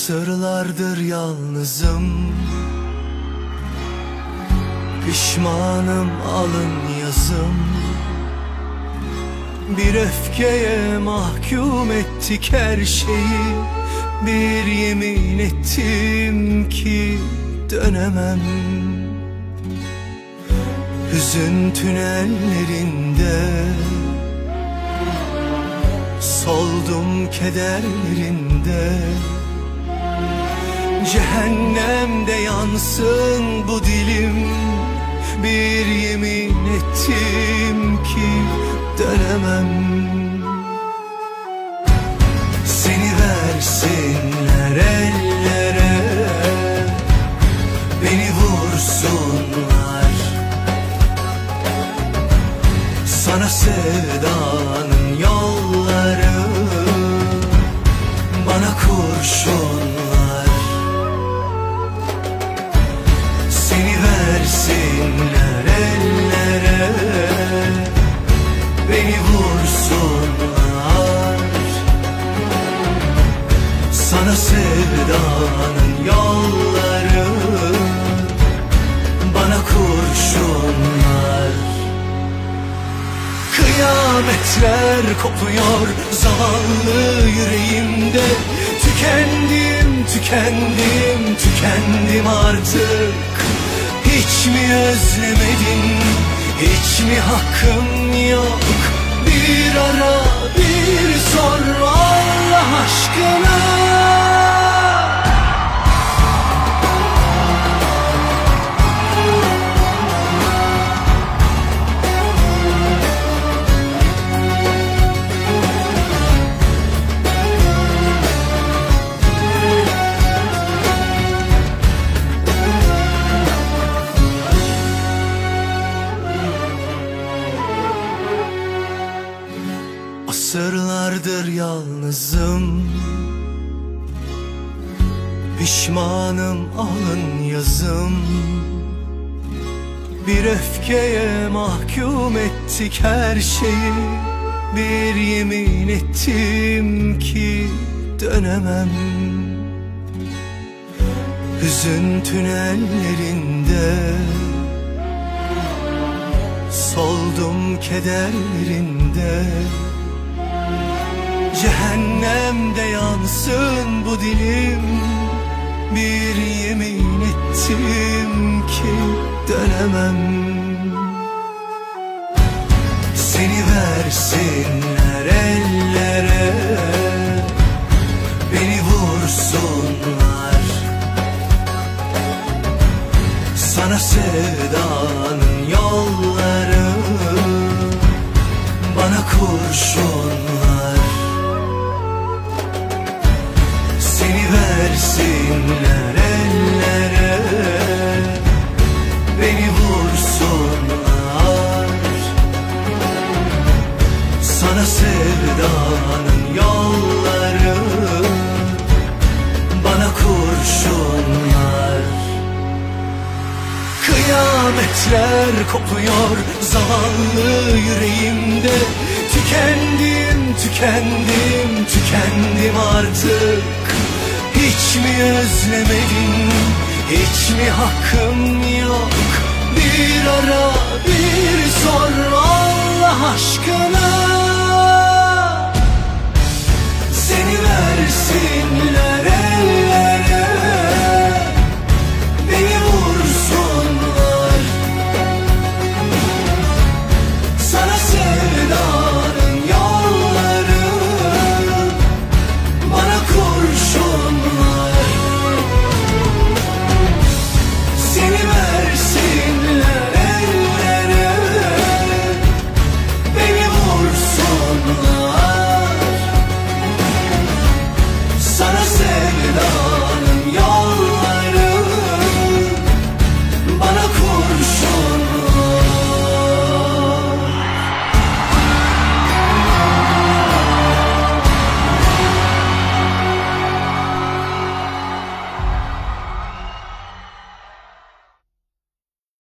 Asırlardır yalnızım. Pişmanım alın yazım. Bir öfkeye mahkum ettik her şeyi. Bir yemin ettim ki dönemem. Hüzün tünellerinde Soldum kederlerinde Cehennemde yansın bu dilim. Bir yemin ettim ki dönemem. Seni versinler ellere Beni vursunlar. Sana sevdanın vursunlar Sana sevdanın yolları Bana kurşunlar. Kıyametler kopuyor zavallı yüreğimde. Tükendim, tükendim, tükendim artık. Hiç mi özlemedin, hiç mi hakkın yok ara, bir sor Allah aşkına Asırlardır yalnızım. Pişmanım alın yazım. Bir öfkeye mahkum ettik her şeyi. Bir yemin ettim ki dönemem. Hüzün tünellerinde Soldum kederlerinde Cehennemde yansın bu dilim. Bir yemin ettim ki dönemem. Seni versinler ellere Beni vursunlar. Sana sevdanın yolları Bana kurşunlar Sevdanın yolları Bana kurşunlar. Kıyametler kopuyor zavallı yüreğimde. Tükendim, tükendim, tükendim artık. Hiç mi özlemedin, hiç mi hakkım yok? Bir ara, bir sor